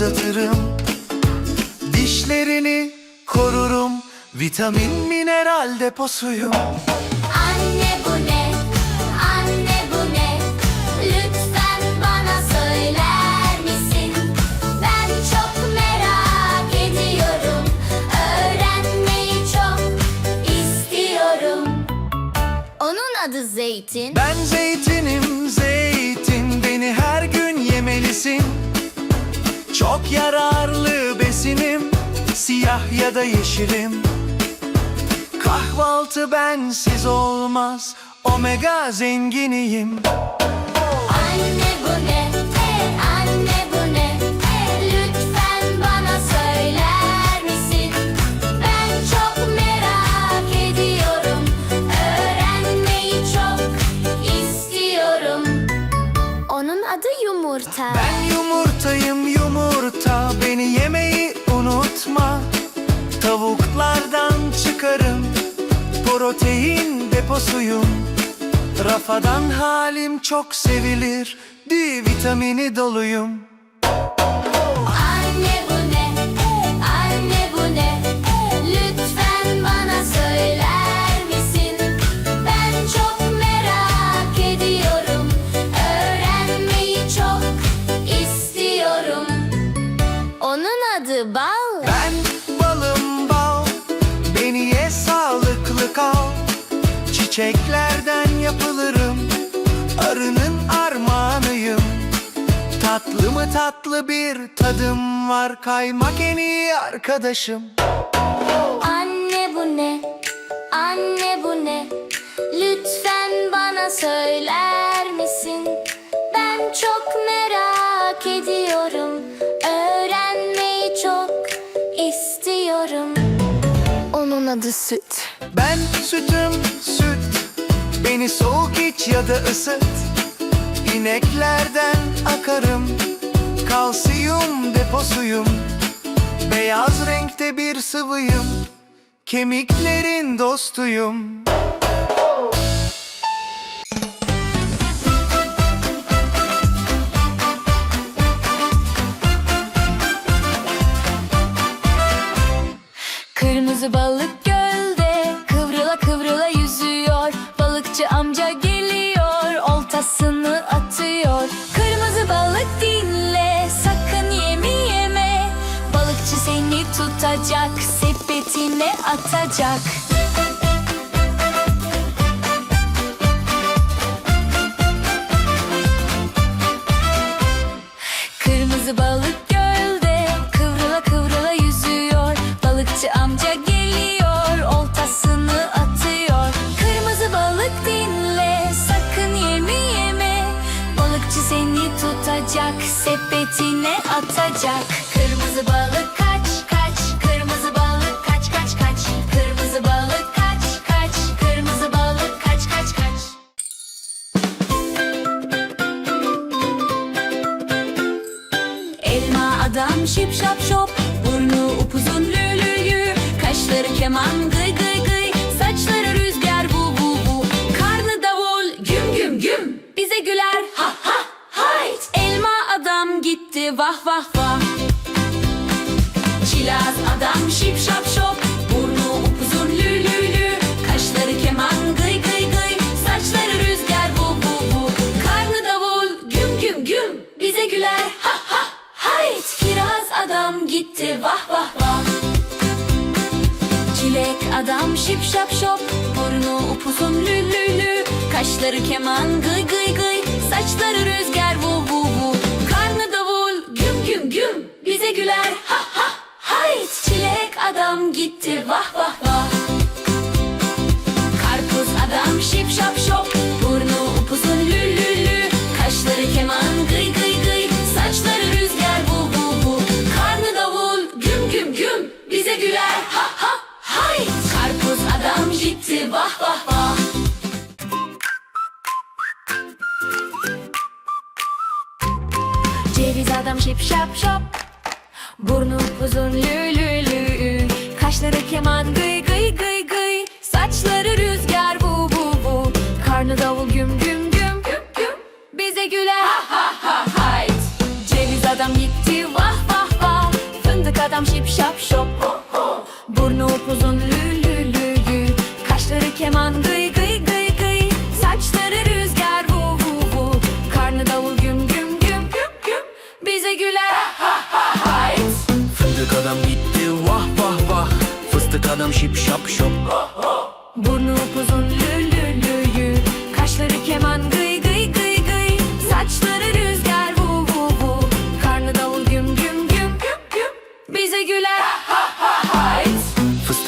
uzatırım Dişlerini korurum Vitamin mineral deposuyum Anne bu ne? Anne bu ne? Lütfen bana söyler misin? Ben çok merak ediyorum. Öğrenmeyi çok istiyorum. Onun adı Zeytin. Ben zeytinim zeytin Beni her gün yemelisin Çok yararlı besinim Siyah ya da yeşilim Kahvaltı bensiz olmaz Omega zenginiyim Anne bu ne? Hey, anne bu ne? Hey, lütfen bana söyler misin? Ben çok merak ediyorum. Öğrenmeyi çok istiyorum. Onun adı yumurta. Ben yumurtayım yumurta Beni yemeyi unutma. Tavuklardan çıkarım Protein deposuyum. Rafadan halim çok sevilir D vitamini doluyum Çiçeklerden yapılırım Arının armağanıyım Tatlı mı tatlı bir tadım var Kaymak en iyi arkadaşım Anne bu ne? Anne bu ne? Lütfen bana söyler misin? Ben çok merak ediyorum. Öğrenmeyi çok istiyorum. Onun adı süt. Ben sütüm süt Beni soğuk iç ya da ısıt. İneklerden akarım. Kalsiyum deposuyum. Beyaz renkte bir sıvıyım. Kemiklerin dostuyum. Kırmızı balık tutacak sepetine atacak. Kırmızı balık gölde kıvrıla kıvrıla yüzüyor. Balıkçı amca geliyor oltasını atıyor. Kırmızı balık dinle sakın yemi yeme. Balıkçı seni tutacak sepetine atacak adam şip şap şop Burnu upuzun lü lü lü Kaşları keman gıy gıy gıy Saçları rüzgar bu bu bu. Karnı davul güm güm güm. Bize güler ha ha hayt. Elma adam gitti vah vah vah. Çilaz adam şip şap şop gitti vah vah vah. Çilek adam şip şap şop Burnu upuzun lü lü lü. Kaşları keman gıy gıy gıy. Saçları rüzgar vu vu vu. Karnı davul güm güm güm. Bize güler ha ha hayt. Çilek adam gitti vah şap şop. Burnu upuzun lü lü lü lü. Kaşları keman gıy gıy gıy gıy. Saçları rüzgar vu vu vu Karnı davul güm güm güm güm güm. Bize güler. Ha ha ha Fındık adam gitti vah vah vah. Fıstık adam şip şap şop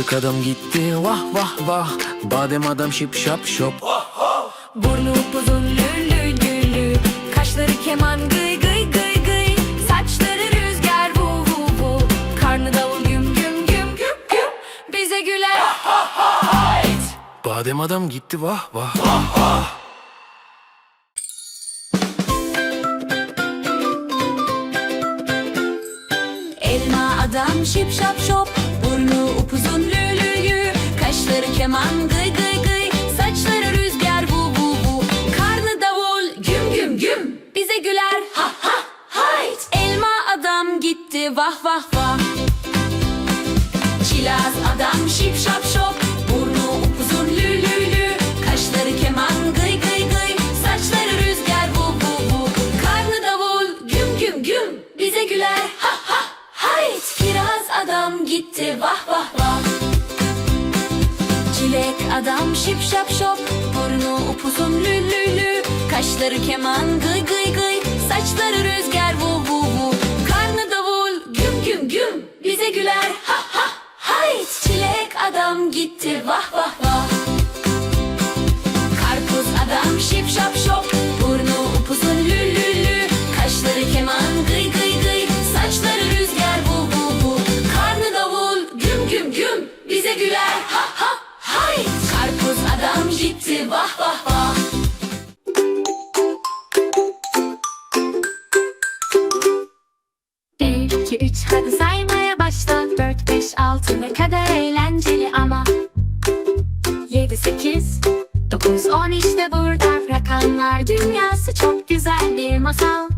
Fıstık adam gitti. Vah vah vah. Badem adam şip şap şop. Burnu upuzun lü lü lü lü Kaşları keman gıy gıy gıy gıy. Saçları rüzgar vu vu vu. Karnı davul güm güm güm güm güm. Bize güler. Badem adam gitti. Vah vah. Elma adam şip şap şop. Burnu upuzun Kaşları keman gıy gıy gıy. Saçları rüzgar vu vu vu Karnı davul güm güm güm. Bize güler adam şip şap şop Burnu upuzun lü lü lü. Kaşları keman gıy gıy gıy. Saçları rüzgar vu vu vu. Karnı davul güm güm güm. Bize güler ha ha hayt. Çilek adam gitti vah vah vah. Karpuz adam şip şap şop 910 işte burada rakamlar dünyası çok güzel bir masal.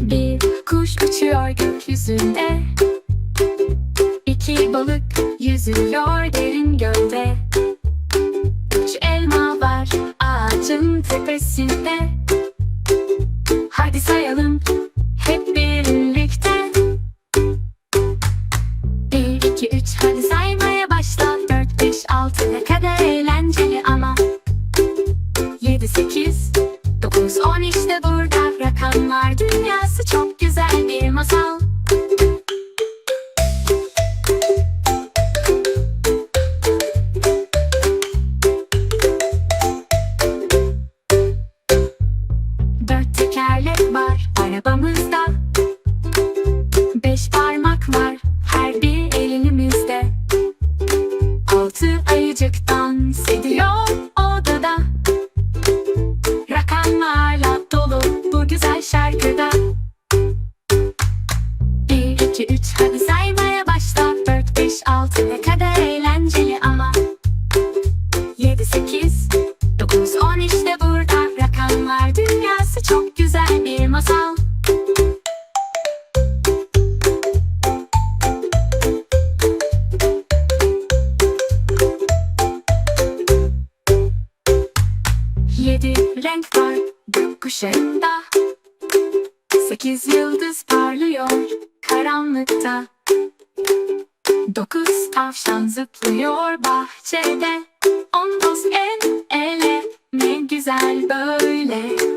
Bir kuş uçuyor gökyüzünde. İki balık yüzüyor derin gölde. Üç elma var ağacın tepesinde sayalım hep birlikte. Bir, iki, üç hadi saymaya Beş parmak var her bir elimizde Altı ayıcık dans ediyor odada. Rakamlarla dolu bu güzel şarkıda. Bir, iki, üç hadi saymaya başla. Dört, beş, altı ne kadar Yedi renk var gökkuşağında Sekiz yıldız parlıyor karanlıkta. Dokuz tavşan zıplıyor bahçede. On dost el ele ne güzel böyle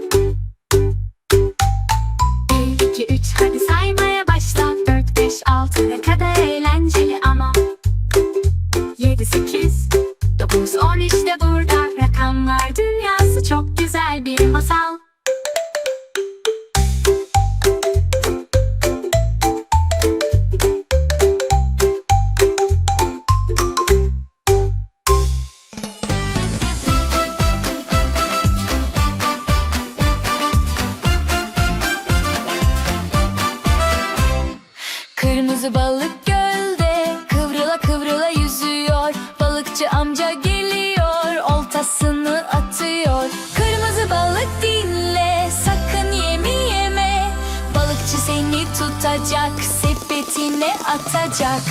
tutacak sepetine atacak.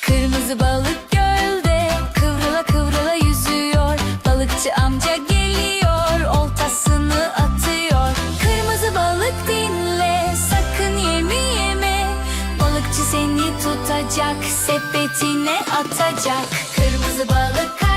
Kırmızı balık gölde kıvrıla kıvrıla yüzüyor. Balıkçı amca geliyor oltasını atıyor. Kırmızı balık dinle sakın yemi yeme. Balıkçı seni tutacak sepetine atacak. Kırmızı balık